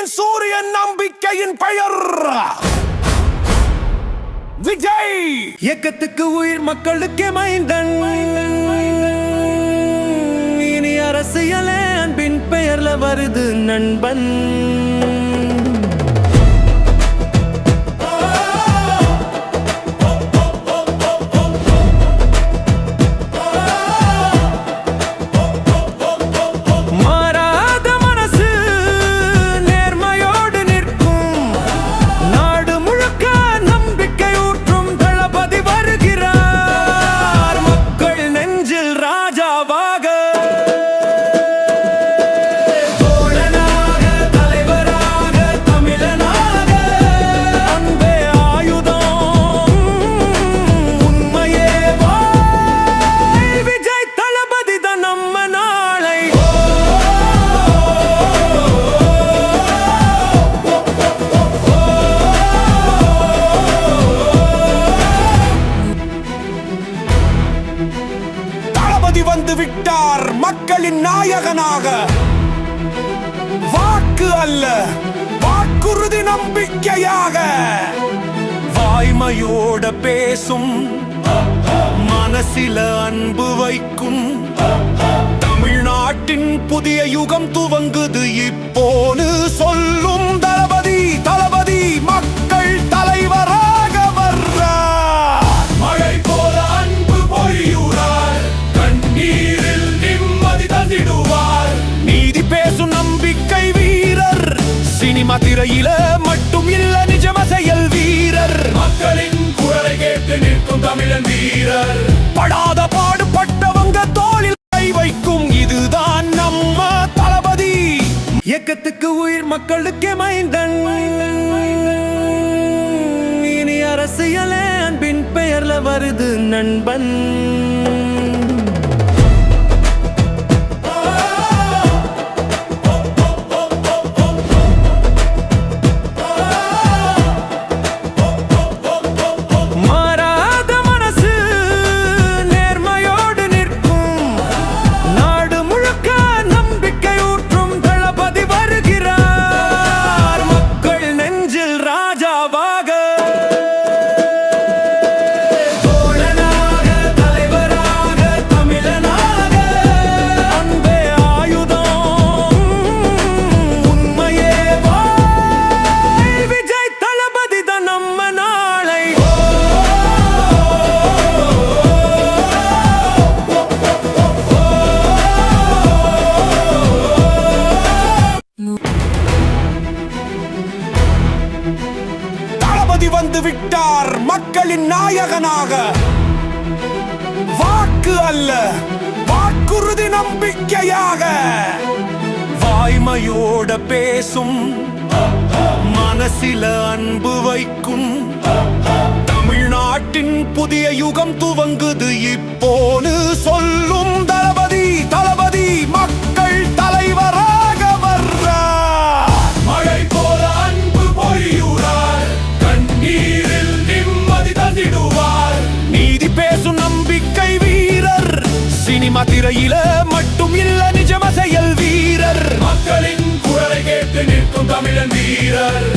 வெற்றியின் சூரியன் நம்பிக்கையின் பெயர்? விஜய்! இயக்கத்துக்கு உயிர் மக்களுக்கே மைந்தன். இனி அரசியலே அன்பின் பெயர்ல வருது நண்பன். மக்களின் நாயகனாக. வாக்கு அல்ல வாக்குறுதி நம்பிக்கையாக. வாய்மையோட பேசும் மனசில அன்பு வைக்கும். தமிழ்நாட்டின் புதிய யுகம் துவங்குது இப்போது சொல்லும் திரையில மட்டும் இல்ல நிஜம செயல் வீரர். மக்களின் குரலை கேட்டு நிற்கும் தமிழன் வீரர். படாத பாடுபட்டவங்க தோளில் கை வைக்கும் இதுதான் நம்ம தளபதி. இயக்கத்துக்கு உயிர் மக்களுக்கே மைந்தன். இனி அரசியலே அன்பின் பெயர்ல வருது நண்பன். விட்டார் மக்களின் நாயகனாக. வாக்கு அல்ல வாக்குறுதி நம்பிக்கையாக. வாய்மையோட பேசும் மனசில அன்பு வைக்கும். தமிழ்நாட்டின் புதிய யுகம் துவங்குது இப்போது சொல்லும் சினிமா மட்டும் இல்ல நிஜமசையல் வீரர். மக்களின் குரலை கேட்டு நிற்கும் தமிழன் வீரர்.